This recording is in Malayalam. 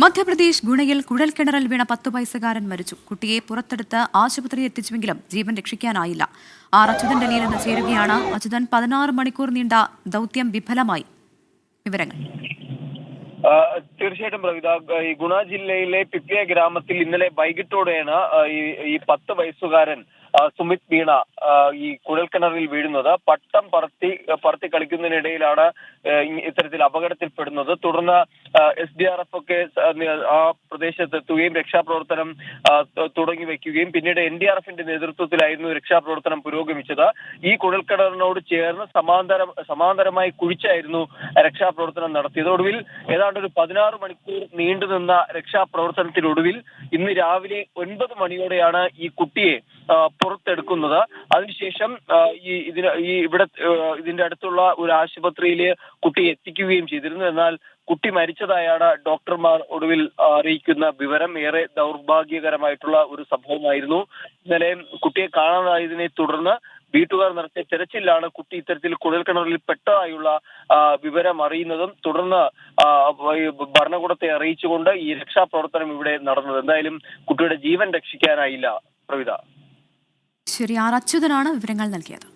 മധ്യപ്രദേശ് ഗുണയിൽ കുഴൽക്കിണറിൽ വീണ പത്ത് വയസ്സുകാരൻ മരിച്ചു. കുട്ടിയെ പുറത്തെടുത്ത് ആശുപത്രിയിൽ എത്തിച്ചുവെങ്കിലും ജീവൻ രക്ഷിക്കാനായില്ല. ആർ അച്യുതൻ ഡൽഹിയിൽ നിന്ന് ചേരുകയാണ്. അച്യുതൻ പതിനാറ് മണിക്കൂർ നീണ്ട ദൗത്യം വിഫലമായി. വിവരങ്ങൾ. തീർച്ചയായിട്ടും പ്രവിത. ഈ ഗുണ ജില്ലയിലെ പിപ്പിയ ഗ്രാമത്തിൽ ഇന്നലെ വൈകിട്ടോടെയാണ് ഈ പത്ത് വയസ്സുകാരൻ സുമിത് മീണ ഈ കുഴൽക്കിണറിൽ വീഴുന്നത് പട്ടം പറത്തി പറത്തി കളിക്കുന്നതിനിടയിലാണ് ഇത്തരത്തിൽ അപകടത്തിൽപ്പെടുന്നത്. തുടർന്ന് എസ് ഡി ആർ എഫ് ഒക്കെ ആ പ്രദേശത്ത് എത്തുകയും രക്ഷാപ്രവർത്തനം തുടങ്ങി വെക്കുകയും പിന്നീട് എൻ ഡി ആർ എഫിന്റെ നേതൃത്വത്തിലായിരുന്നു രക്ഷാപ്രവർത്തനം പുരോഗമിച്ചത്. ഈ കുഴൽക്കിണറിനോട് ചേർന്ന് സമാന്തര സമാന്തരമായി കുഴിച്ചായിരുന്നു രക്ഷാപ്രവർത്തനം നടത്തിയത്. ഒടുവിൽ ഏതാണ്ട് ഒരു പതിനാറ് മണിക്കൂർ നീണ്ടുനിന്ന രക്ഷാപ്രവർത്തനത്തിനൊടുവിൽ ഇന്ന് രാവിലെ ഒൻപത് മണിയോടെയാണ് ഈ കുട്ടിയെ പുറത്തെടുക്കുന്നത്. അതിനുശേഷം ഈ ഇതിന് ഈ ഇവിടെ ഇതിന്റെ അടുത്തുള്ള ഒരു ആശുപത്രിയിൽ കുട്ടി എത്തിക്കുകയും ചെയ്തിരുന്നു. എന്നാൽ കുട്ടി മരിച്ചതായാണ് ഡോക്ടർമാർ ഒടുവിൽ അറിയിക്കുന്ന വിവരം. ഏറെ ദൗർഭാഗ്യകരമായിട്ടുള്ള ഒരു സംഭവമായിരുന്നു. ഇന്നലെ കുട്ടിയെ കാണാതായതിനെ തുടർന്ന് വീട്ടുകാർ നടത്തിയ തെരച്ചിലാണ് കുട്ടി ഇത്തരത്തിൽ കുഴൽക്കിണറിൽ പെട്ടതായുള്ള വിവരം അറിയുന്നതും തുടർന്ന് ഭരണകൂടത്തെ അറിയിച്ചുകൊണ്ട് ഈ രക്ഷാപ്രവർത്തനം ഇവിടെ നടന്നത്. എന്തായാലും കുട്ടിയുടെ ജീവൻ രക്ഷിക്കാനായില്ല. പ്രവിത. ശരി ആർ അച്യുതനാണ് വിവരങ്ങൾ നൽകിയത്